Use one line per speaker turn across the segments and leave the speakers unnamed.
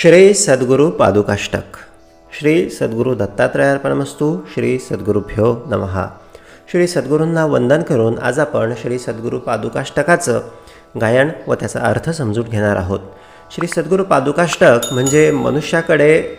श्री सद्गुरू पादुकाष्टक। श्री सद्गुरू दत्तात्रयार्पणमस्तू। श्री सद्गुरुभ्यो नमहा श्री सद्गुरूंना वंदन करून आज आपण श्री सद्गुरू पादुकाष्टकाचं गायन व त्याचा अर्थ समजून घेणार आहोत. श्री सद्गुरू पादुकाष्टक म्हणजे मनुष्याकडे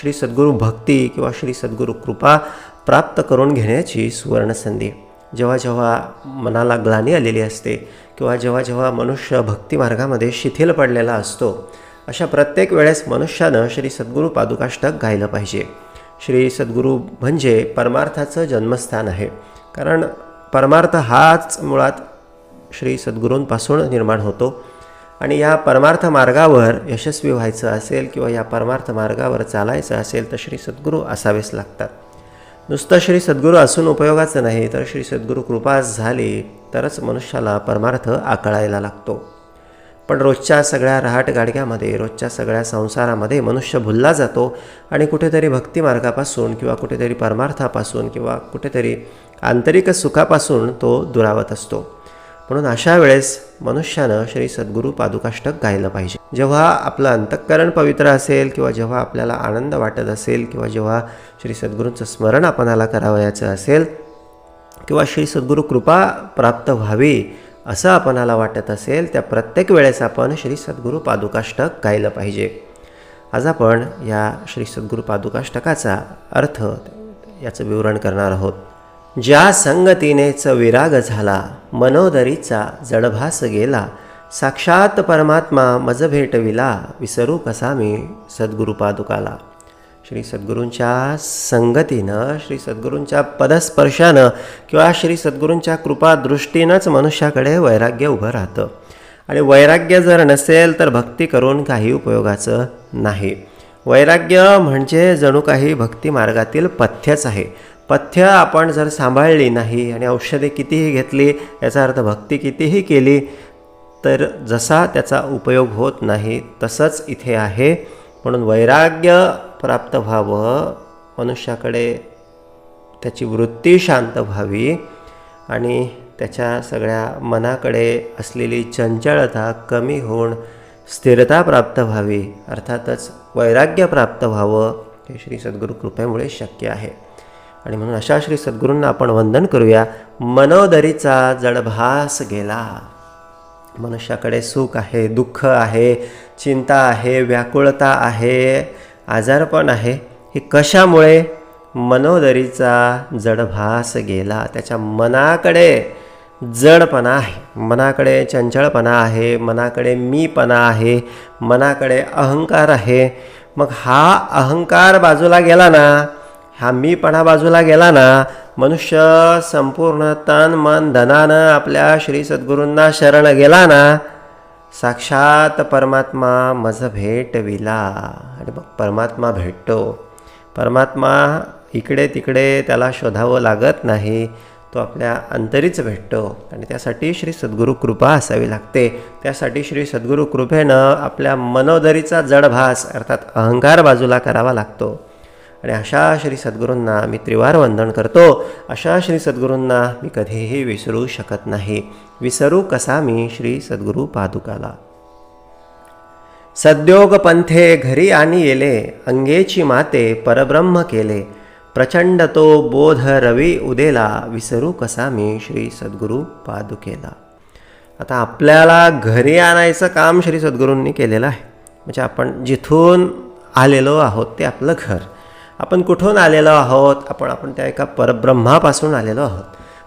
श्री सद्गुरू भक्ती किंवा श्री सद्गुरू कृपा प्राप्त करून घेण्याची सुवर्णसंधी. जेव्हा जेव्हा मनाला ग्लानी आलेली असते किंवा जेव्हा जेव्हा मनुष्य भक्तिमार्गामध्ये शिथिल पडलेला असतो अशा प्रत्येक वेळेस मनुष्यानं श्री सद्गुरू पादुकाष्टक गायलं पाहिजे. श्री सद्गुरू म्हणजे परमार्थाचं जन्मस्थान आहे. कारण परमार्थ हाच मुळात श्री सद्गुरूंपासून निर्माण होतो. आणि या परमार्थ मार्गावर यशस्वी व्हायचं असेल किंवा या परमार्थ मार्गावर चालायचं असेल तर श्री सद्गुरू असावेच लागतात. नुसतं श्री सद्गुरू असून उपयोगाचं नाही तर श्री सद्गुरू कृपा झाली तरच मनुष्याला परमार्थ आकळायला लागतो. पण रोजच्या सगळ्या रहाट गाडग्यामध्ये रोजच्या सगळ्या संसारामध्ये मनुष्य भुलला जातो आणि कुठेतरी भक्तिमार्गापासून किंवा कुठेतरी परमार्थापासून किंवा कुठेतरी आंतरिक सुखापासून तो दुरावत असतो. म्हणून अशा वेळेस मनुष्यानं श्री सद्गुरू पादुकाष्टक गायलं पाहिजे. जेव्हा आपलं अंतःकरण पवित्र असेल किंवा जेव्हा आपल्याला आनंद वाटत असेल किंवा जेव्हा श्री सद्गुरूंचं स्मरण आपणाला करावयाचं असेल किंवा श्री सद्गुरू कृपा प्राप्त व्हावी असं आपणाला वाटत असेल त्या प्रत्येक वेळेस आपण श्री सद्गुरू पादुकाष्टक गायलं पाहिजे. आज आपण या श्री सद्गुरू पादुकाष्टकाचा अर्थ याचं विवरण करणार आहोत. ज्या संगतीनेच विराग झाला मनोदरीचा जडभास गेला साक्षात परमात्मा मज भेटविला विसरू कसा मी सद्गुरू पादुकाला? श्री सद्गुरूंच्या संगतीनं श्री सद्गुरूंच्या पदस्पर्शानं किंवा श्री सद्गुरूंच्या कृपादृष्टीनंच मनुष्याकडे वैराग्य उभं राहतं. आणि वैराग्य जर नसेल तर भक्ती करून काही उपयोगाचं नाही. वैराग्य म्हणजे जणू काही भक्ती मार्गातील पथ्यच आहे. पथ्य आपण जर सांभाळली नाही आणि औषधे कितीही घेतली याचा अर्थ भक्ती कितीही केली तर जसा त्याचा उपयोग होत नाही तसंच इथे आहे. म्हणून वैराग्य प्राप्त व्हावं मनुष्याकडे त्याची वृत्ती शांत व्हावी आणि त्याच्या सगळ्या मनाकडे असलेली चंचलता कमी होऊन स्थिरता प्राप्त व्हावी अर्थातच वैराग्य प्राप्त व्हावं हे श्री सद्गुरू कृपेमुळे शक्य आहे. आणि म्हणून अशा श्री सद्गुरूंना आपण वंदन करूया. मनोदरीचा जडभास गेला. मनुष्याकडे सुख आहे दुःख आहे चिंता आहे व्याकुळता आहे. आजारपण आहे. हे कशामुळे? मनोदरीचा जडभास गेला. त्याच्या मनाकडे जडपणा आहे. मनाकडे चंचळपणा आहे. मनाकडे मीपणा आहे. मनाकडे अहंकार आहे. मग हा अहंकार बाजूला गेला ना हा मीपणा बाजूला गेला ना मनुष्य संपूर्ण तन मन धनानं आपल्या श्री सद्गुरूंना शरण गेला ना साक्षात परमात्मा माझं भेटविला. आणि मग परमात्मा भेटतो. परमात्मा इकडे तिकडे त्याला शोधावं लागत नाही तो आपल्या अंतरीच भेटतो. आणि त्यासाठी श्री सद्गुरू कृपा असावी लागते. त्यासाठी श्री सद्गुरू कृपेनं आपल्या मनोदरीचा जडभास अर्थात अहंकार बाजूला करावा लागतो. आणि अशा श्री सद्गुरूंना मी त्रिवार वंदन करतो. अशा श्री सद्गुरूंना मी कधीही विसरू शकत नाही. विसरू कसा मी श्री सद्गुरू पादुकाला? सद्योग पंथे घरी आणि येले अंगेची माते परब्रह्म केले. प्रचंड तो बोध रवी उदेला विसरू कसा मी श्री सद्गुरू पादुकेला? आता आपल्याला घरी आणायचं काम श्री सद्गुरूंनी केलेलं आहे. म्हणजे आपण जिथून आलेलो आहोत ते आपलं घर. आपण कुठून आलेलो आहोत? आपण आपण त्या एका परब्रह्मापासून आलेलो आहोत.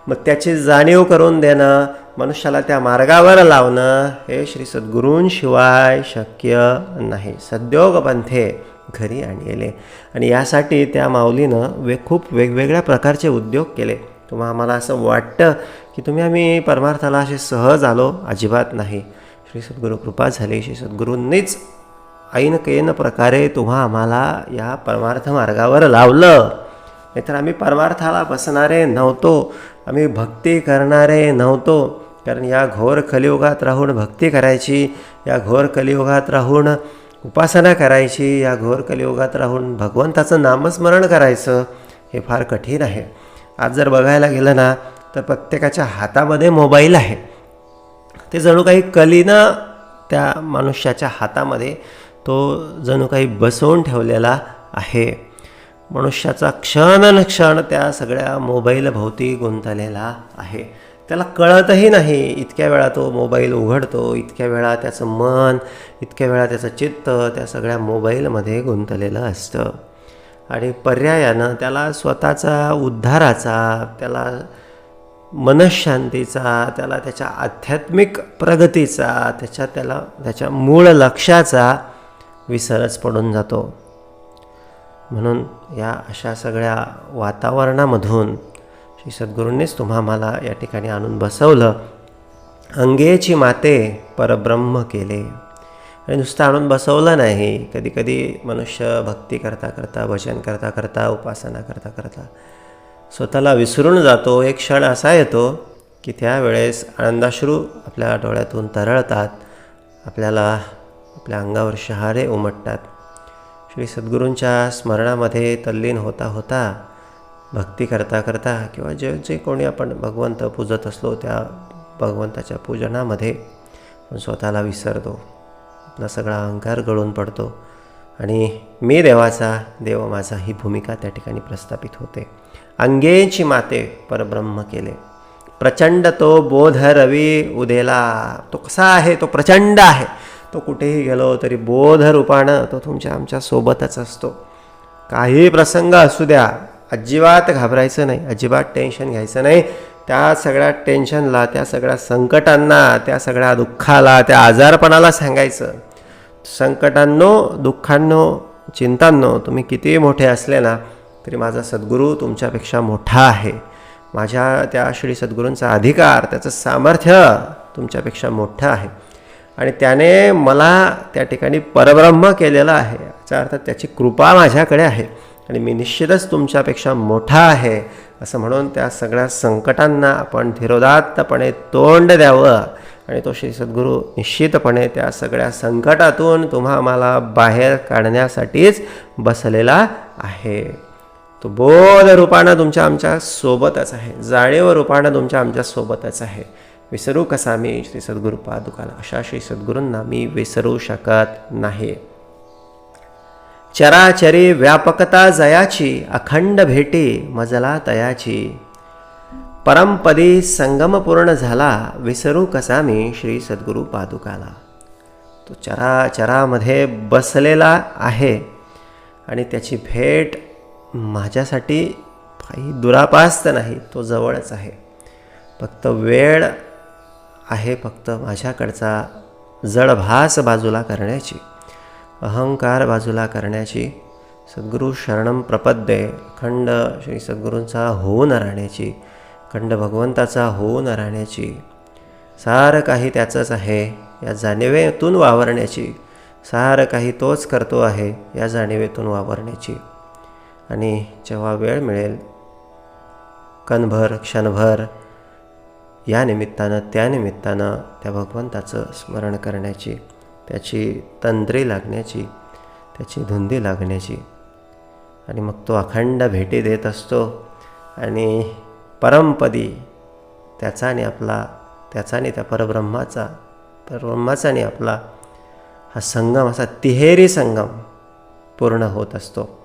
मग त्याची जाणीव करून देणं मनुष्याला त्या मार्गावर लावणं हे श्री सद्गुरूंशिवाय शक्य नाही. सद्योग पंथे घरी आणले आणि यासाठी त्या माऊलीनं वे खूप वेगवेगळ्या प्रकारचे उद्योग केले. तुम्हा आम्हाला असं वाटतं की तुम्ही आम्ही परमार्थाला असे सहज आलो अजिबात नाही. श्री सद्गुरू कृपा झाली. श्री सद्गुरूंनीच ऐन कैन प्रकारे तुम्हा आम्हाला या परमार्थ मार्गावर लावलं. नाहीतर आम्ही परमार्थाला बसणारे नव्हतो. आम्ही भक्ती करणारे नव्हतो. कारण या घोर कलियुगात राहून भक्ती करायची या घोर कलियुगात राहून उपासना करायची या घोर कलियुगात राहून भगवंताचं नामस्मरण करायचं हे फार कठीण आहे. आज जर बघायला गेलं ना तर प्रत्येकाच्या हातामध्ये मोबाईल आहे. ते जणू काही कलीनं त्या मनुष्याच्या हातामध्ये तो जणू काही बसवून ठेवलेला आहे. मनुष्याचा क्षण क्षण त्या सगळ्या मोबाईलभोवती गुंतलेला आहे. त्याला कळतही नाही इतक्या वेळा तो मोबाईल उघडतो इतक्या वेळा त्याचं मन इतक्या वेळा त्याचं चित्त त्या सगळ्या मोबाईलमध्ये गुंतलेलं असतं. आणि पर्यायानं त्याला स्वतःचा उद्धाराचा त्याला मनशांतीचा त्याला त्याच्या आध्यात्मिक प्रगतीचा त्याच्या त्याला त्याच्या मूळ लक्षाचा विसरच पडून जातो. म्हणून या अशा सगळ्या वातावरणामधून श्री सद्गुरूंनीच तुम्हा मला या ठिकाणी आणून बसवलं. अंगेची माते परब्रह्म केले. आणि नुसतं आणून बसवलं नाही. कधीकधी मनुष्य भक्ती करता करता भजन करता करता उपासना करता करता स्वतःला विसरून जातो. एक क्षण असा येतो की त्यावेळेस आनंदाश्रू आपल्या डोळ्यातून तरळतात. आपल्याला आपल्या अंगावर शहारे उमटतात. श्री सद्गुरूंच्या स्मरणामध्ये तल्लीन होता होता भक्ती करता करता किंवा जे जे कोणी आपण भगवंत पूजत असलो त्या भगवंताच्या पूजनामध्ये आपण स्वतःला विसरतो. आपला सगळा अहंकार गळून पडतो आणि मी देवाचा देव माझा ही भूमिका त्या ठिकाणी प्रस्थापित होते. अंगेची माते परब्रह्म केले. प्रचंड तो बोध रवी उदेला. तो कसा आहे? तो प्रचंड आहे. तो कुठेही गेलो तरी बोध रूपानं तो तुमच्या आमच्या सोबतच असतो. काही प्रसंग असू द्या अजिबात घाबरायचं नाही अजिबात टेन्शन घ्यायचं नाही. त्या सगळ्या टेन्शनला त्या सगळ्या संकटांना त्या सगळ्या दुःखाला त्या आजारपणाला सांगायचं. संकटांनो दुःखांनो चिंतांनो तुम्ही किती मोठे असले ना तरी माझा सद्गुरू तुमच्यापेक्षा मोठा आहे. माझ्या त्या श्री सद्गुरूंचा अधिकार त्याचं सामर्थ्य तुमच्यापेक्षा मोठं आहे. आणि त्याने मला त्या ठिकाणी परब्रह्म केलेलं आहे याचा अर्थ त्याची कृपा माझ्याकडे आहे आणि मी निश्चितच तुमच्यापेक्षा मोठा आहे असं म्हणून त्या सगळ्या संकटांना आपण धीरोदात्तपणे तोंड द्यावं आणि तो श्री सद्गुरू निश्चितपणे त्या सगळ्या संकटातून तुम्हा मला बाहेर काढण्यासाठीच बसलेला आहे. तो बोध रूपानं तुमच्या आमच्या सोबतच आहे जाणीव रूपानं तुमच्या आमच्या सोबतच आहे. विसरू कसा मी श्री सद्गुरू पादुकाला अशा श्री सद्गुरूंना मी विसरू शकत नाही. चराचरी व्यापकता जयाची अखंड भेटी मजला तयाची. परमपदी संगम पूर्ण झाला विसरू कसा मी श्री सद्गुरू पादुकाला तो चराचरामध्ये बसलेला आहे आणि त्याची भेट माझ्यासाठी काही दुरापास्त नाही तो जवळच आहे. फक्त वेळ आहे फक्त माझ्याकडचा जडभास बाजूला करण्याची अहंकार बाजूला करण्याची सद्गुरू शरणम प्रपद्ये अखंड श्री सद्गुरूंचा होऊन राहण्याची खंड भगवंताचा होऊन राहण्याची सारं काही त्याचंच आहे या जाणिवेतून वावरण्याची सारं काही तोच करतो आहे या जाणिवेतून वावरण्याची. आणि जेव्हा वेळ मिळेल कणभर क्षणभर या निमित्तानं त्या निमित्तानं त्या भगवंताचं स्मरण करण्याची त्याची तंद्रे लागण्याची त्याची धुंदी लागण्याची. आणि मग तो अखंड भेटी देत असतो आणि परमपदी त्याचा आणि आपला त्याचा आणि त्या परब्रह्माचा परब्रह्माचा आणि आपला हा संगम असा तिहेरी संगम पूर्ण होत असतो.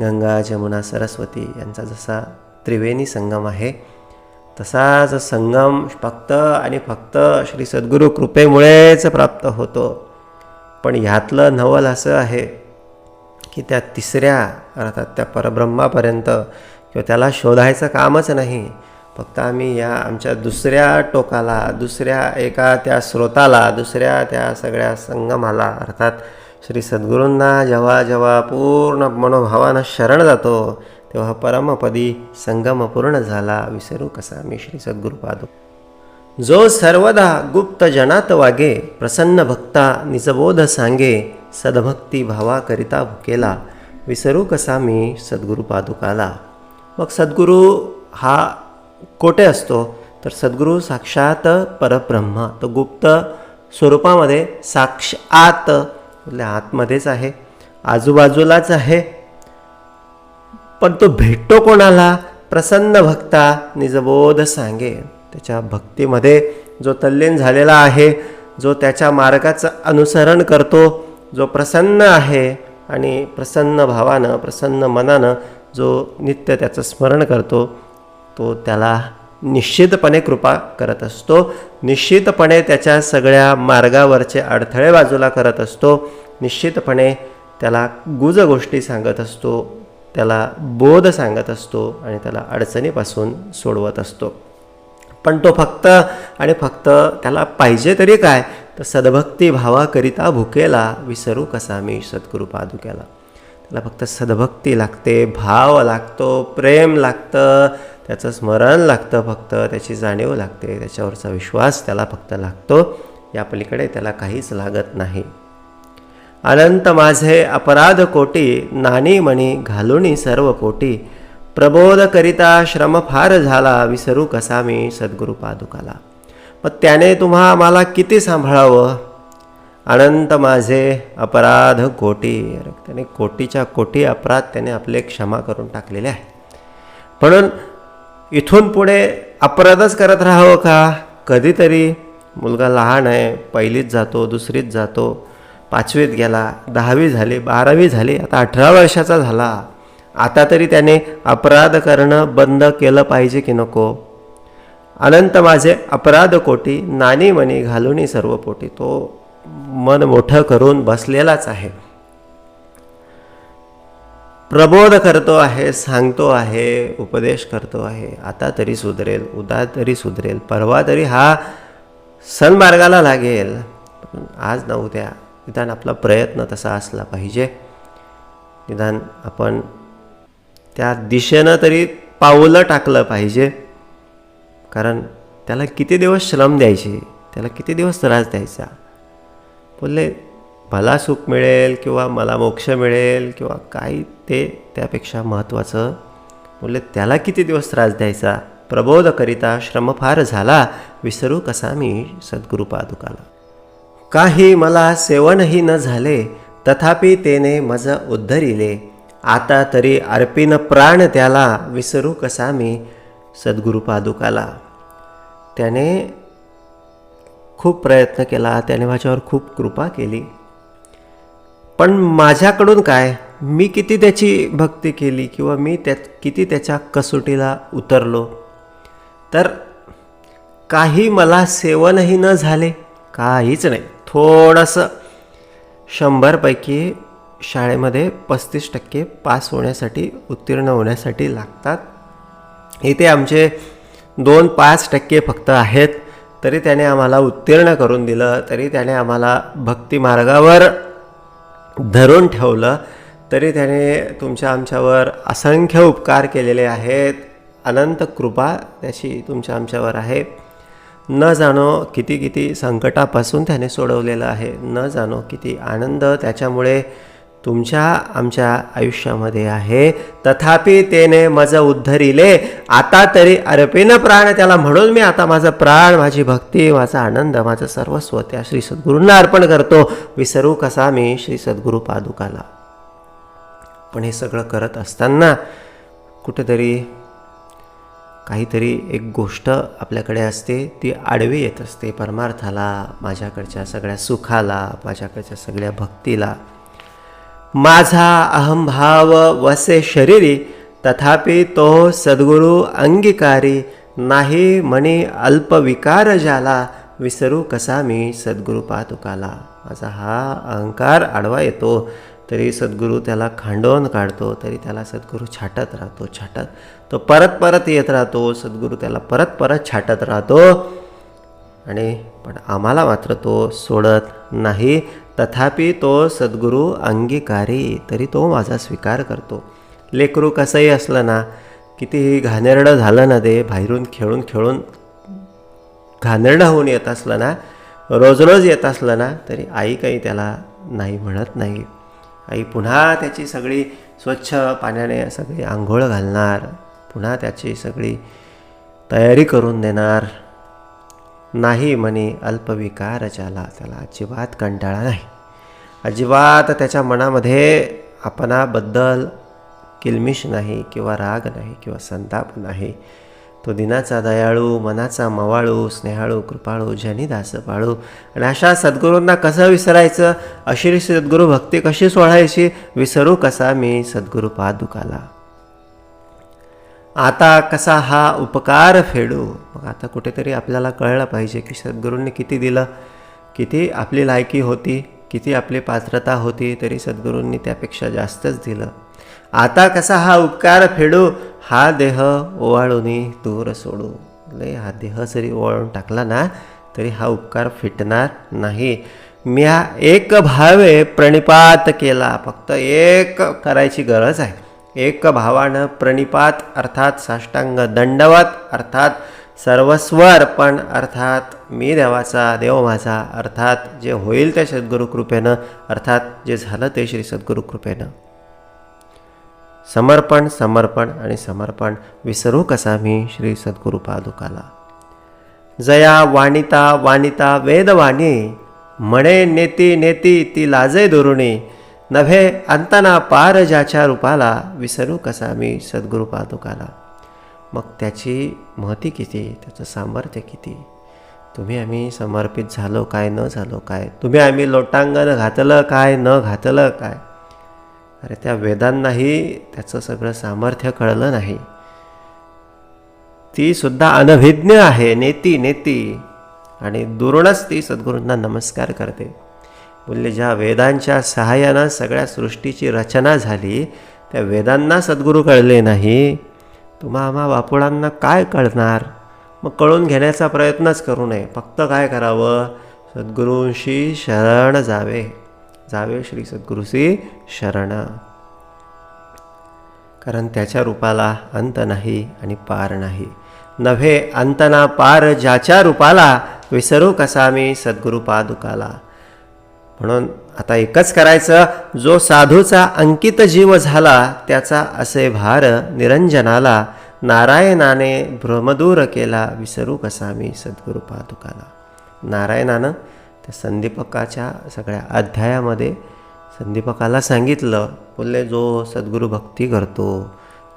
गंगा जमुना सरस्वती यांचा जसा त्रिवेणी संगम आहे तसाच संगम फक्त आणि फक्त श्री सद्गुरू कृपेमुळेच प्राप्त होतो. पण ह्यातलं नवल असं आहे की त्या तिसऱ्या अर्थात त्या परब्रह्मापर्यंत किंवा त्याला शोधायचं कामच नाही. फक्त आम्ही या आमच्या दुसऱ्या टोकाला दुसऱ्या एका त्या स्रोताला दुसऱ्या त्या सगळ्या संगमाला अर्थात श्री सद्गुरूंना जेव्हा जेव्हा पूर्ण मनोभावानं शरण जातो तेव्हा परमपदी संगम पूर्ण झाला. विसरू कसा मी श्री सद्गुरुपादू? जो सर्वदा गुप्त जनात वागे प्रसन्न भक्ता निजबोध सांगे सद्भक्ती भावाकरिता भुकेला. विसरू कसा मी सद्गुरू पादुकाला मग सद्गुरू हा कोठे असतो? तर सद्गुरू साक्षात परब्रह्म. तो गुप्त स्वरूपामध्ये साक्षात. आपल्या आतमध्येच आहे. आजूबाजूलाच आहे. पण तो भेटतो कोणाला? प्रसन्न भक्ता निजबोध सांगे. त्याच्या भक्तीमध्ये जो तल्लीन झालेला आहे जो त्याच्या मार्गाचं अनुसरण करतो जो प्रसन्न आहे आणि प्रसन्न भावानं प्रसन्न मनानं जो नित्य त्याचं स्मरण करतो तो त्याला निश्चितपणे कृपा करत असतो. निश्चितपणे त्याच्या सगळ्या मार्गावरचे अडथळे बाजूला करत असतो. निश्चितपणे त्याला गुज गोष्टी सांगत असतो. त्याला बोध सांगत असतो आणि त्याला अडचणीपासून सोडवत असतो. पण तो फक्त आणि फक्त त्याला पाहिजे तरी काय? तर सद्भक्ती भावाकरिता भुकेला विसरू कसा मी सद्गुरू पादुक्याला? त्याला फक्त सद्भक्ती लागते भाव लागतो प्रेम लागतं त्याचं स्मरण लागतं फक्त त्याची जाणीव लागते त्याच्यावरचा विश्वास त्याला फक्त लागतो. या पलीकडे त्याला काहीच लागत नाही. अनंत माझे अपराध कोटी नाणी मणी घालुनी सर्व कोटी प्रबोध करिता श्रम फार झाला विसरू कसा मी सद्गुरू पादुकाला. मग त्याने तुम्हा आम्हाला किती सांभाळावं? अनंत माझे अपराध कोटी. त्याने कोटीच्या कोटी अपराध त्याने आपले क्षमा करून टाकलेले आहे. म्हणून इथून पुढे अपराधच करत राहावं का? कधीतरी. मुलगा लहान आहे पहिलीच जातो दुसरीत जातो. पाचवीत गेला दहावी झाली बारावी झाली आता अठरा वर्षाचा झाला. आता तरी त्याने अपराध करणं बंद केलं पाहिजे की नको? अनंत माझे अपराध कोटी नाणी मणी घालूनी सर्व पोटी. तो मन मोठं करून बसलेलाच आहे. प्रबोध करतो आहे सांगतो आहे उपदेश करतो आहे. आता तरी सुधरेल उदा तरी सुधरेल परवा तरी हा सन्मार्गाला लागेल. आज न उद्या. निदान आपला प्रयत्न तसा असला पाहिजे. निदान आपण त्या दिशेनं तरी पावलं टाकलं पाहिजे. कारण त्याला किती दिवस श्रम द्यायचे? त्याला किती दिवस त्रास द्यायचा? बोलले मला सुख मिळेल किंवा मला मोक्ष मिळेल किंवा काही ते त्यापेक्षा महत्त्वाचं. बोलले त्याला किती दिवस त्रास द्यायचा? प्रबोधकरिता श्रम फार झाला. विसरू कसा मी सद्गुरू पादुकाला काही मला सेवनही न झाले तथापि तेने मज उद्धरिले. आता तरी अर्पिन प्राण त्याला विसरू कसा मी सद्गुरुपादुकाला. त्याने खूप प्रयत्न केला त्याने माझ्यावर खूप कृपा केली. पण माझ्याकडून काय? मी किती त्याची भक्ती केली किंवा मी त्या किती त्याच्या कसोटीला उतरलो? तर काही मला सेवनही न झाले काहीच नाही. थोडंसं शंभरपैकी शाळेमध्ये पस्तीस टक्के पास होण्यासाठी उत्तीर्ण होण्यासाठी लागतात. इथे आमचे दोन पाच टक्के फक्त आहेत तरी त्याने आम्हाला उत्तीर्ण करून दिलं तरी त्याने आम्हाला भक्ती मार्गावर धरून ठेवलं तरी त्याने तुमच्या आमच्यावर असंख्य उपकार केलेले आहेत. अनंत कृपा त्याची तुमच्या आमच्यावर आहे. न जाणो किती किती संकटापासून त्याने सोडवलेलं आहे न जाणो किती आनंद त्याच्यामुळे तुमच्या आमच्या आयुष्यामध्ये आहे. तथापि तेने मज उद्धरिले. आता तरी अर्पेन प्राण त्याला म्हणून मी आता माझं प्राण माझी भक्ती माझा आनंद माझं सर्वस्व त्या श्री सद्गुरूंना अर्पण करतो. विसरू कसा मी श्री सद्गुरू पादुकाला? पण हे सगळं करत असताना कुठेतरी काहीतरी एक गोष्ट आपल्याकडे असते ती आडवी येत असते परमार्थाला माझ्याकडच्या सगळ्या सुखाला माझ्याकडच्या सगळ्या भक्तीला. माझा अहंभाव वसे शरीरी तथापि तो सद्गुरू अंगीकारी नाही म्हणी अल्पविकार झाला विसरू कसा मी सद्गुरू पातुकाला. माझा हा अहंकार आडवा येतो तरी सद्गुरू त्याला खांडवून काढतो तरी त्याला सद्गुरू छाटत राहतो छाटत तो परत परत येत राहतो सद्गुरू त्याला परत परत छाटत राहतो. आणि पण आम्हाला मात्र तो सोडत नाही. तथापि तो सद्गुरू अंगीकारी तरी तो माझा स्वीकार करतो. लेकरू कसंही असलं ना कितीही घाणेरडं झालं ना ते बाहेरून खेळून खेळून घाणेरडं होऊन येत असलं ना रोज रोज येत असलं ना तरी आई काही त्याला नाही म्हणत नाही. आई पुन्हा त्याची सगळी स्वच्छ पाण्याने सगळी आंघोळ घालणार पुन्हा त्याची सगळी तयारी करून देणार. नाही म्हणे अल्पविकार ज्याला त्याला अजिबात कंटाळा नाही. अजिबात त्याच्या मनामध्ये आपणाबद्दल किलमिश नाही किंवा राग नाही किंवा संताप नाही. तो दिनाचा दयाळू मनाचा मवाळू स्नेहाळू कृपाळू जनी दास पाळू आणि अशा सद्गुरूंना कसं विसरायचं? अशी सद्गुरू भक्ती कशी सोडायची? विसरू कसा मी सद्गुरू पादुकाला? आता कसा हा उपकार फेडू? मग आता कुठेतरी आपल्याला कळलं पाहिजे की सद्गुरूंनी किती दिलं किती आपली लायकी होती किती आपली पात्रता होती तरी सद्गुरूंनी त्यापेक्षा जास्तच दिलं. आता कसा हा उपकार फेडू? हा देह ओवाळूनी दूर सोडू. लय हा देह जरी ओवाळून टाकला ना तरी हा उपकार फिटणार नाही. मी हा एक भावे प्रणिपात केला. फक्त एक करायची गरज आहे. एक भावानं प्रणिपात अर्थात साष्टांग दंडवत अर्थात सर्वस्व अर्पण अर्थात मी देवाचा देव माझा अर्थात जे होईल त्या सद्गुरू कृपेनं अर्थात जे झालं ते श्री सद्गुरू कृपेनं. समर्पण समर्पण आणि समर्पण विसरू कसा मी श्री सद्गुरू पादुकाला? जया वाणिता वाणिता वेदवाणी म्हणे नेती नेती ती लाजे दुरुणी नव्हे अंतना पार ज्याच्या रूपाला विसरू कसा मी सद्गुरू पादुकाला मग त्याची महती किती त्याचं सामर्थ्य किती तुम्ही आम्ही समर्पित झालो काय न झालो काय तुम्ही आम्ही लोटांगण घातलं काय न घातलं काय अरे त्या वेदांनाही त्याचं सगळं सामर्थ्य कळलं नाही ती सुद्धा अनभिज्ञ आहे नेती नेती आणि दुरूनच ती सद्गुरूंना नमस्कार करते बोलले ज्या वेदांच्या सहाय्यानं सगळ्या सृष्टीची रचना झाली त्या वेदांना सद्गुरू कळले नाही. तुम्हा आम्हा बापुळांना काय कळणार? मग कळून घेण्याचा प्रयत्नच करू नये. फक्त काय करावं? सद्गुरूंशी शरण जावे. जावे श्री सद्गुरूशी शरण. कारण त्याच्या रूपाला अंत नाही आणि पार नाही. नव्हे अंतना पार ज्याच्या रूपाला विसरू कसा मी सद्गुरू पादुकाला म्हणून आता एकच करायचं जो साधूचा अंकित जीव झाला त्याचा असे भार निरंजनाला नारायणाने भ्रमदूर केला विसरू कसा मी सद्गुरू पादुकाला? नारायणानं त्या संदीपकाच्या सगळ्या अध्यायामध्ये संदीपकाला सांगितलं बोलले जो सद्गुरू भक्ती करतो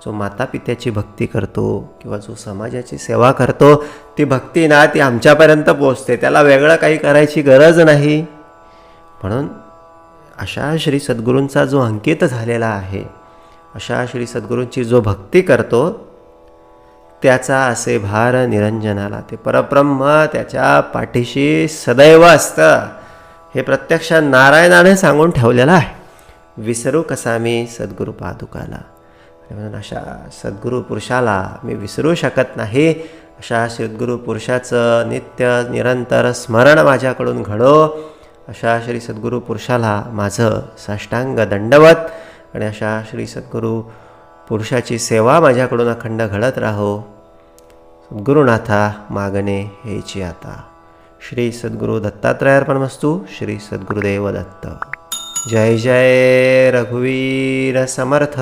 जो माता पित्याची भक्ती करतो किंवा जो समाजाची सेवा करतो ती भक्ती ना ती आमच्यापर्यंत पोचते त्याला वेगळं काही करायची गरज नाही. म्हणून अशा श्री सद्गुरूंचा जो अंकित झालेला आहे अशा श्री सद्गुरूंची जो भक्ती करतो त्याचा असे भार निरंजनाला ते परब्रह्म त्याच्या पाठीशी सदैव असतं हे प्रत्यक्ष नारायणाने सांगून ठेवलेलं आहे. विसरू कसा मी सद्गुरू पादुकाला? म्हणून अशा सद्गुरू पुरुषाला मी विसरू शकत नाही अशा सद्गुरू पुरुषाचं नित्य निरंतर स्मरण माझ्याकडून घडो अशा श्री सद्गुरू पुरुषाला माझं साष्टांग दंडवत आणि अशा श्री सद्गुरू पुरुषाची सेवा माझ्याकडून अखंड घडत राहो. सद्गुरुनाथा मागणे हेची आता. श्री सद्गुरू दत्तात्रयार्पणमस्तू. श्री सद्गुरुदेव दत्त. जय जय रघुवीर समर्थ.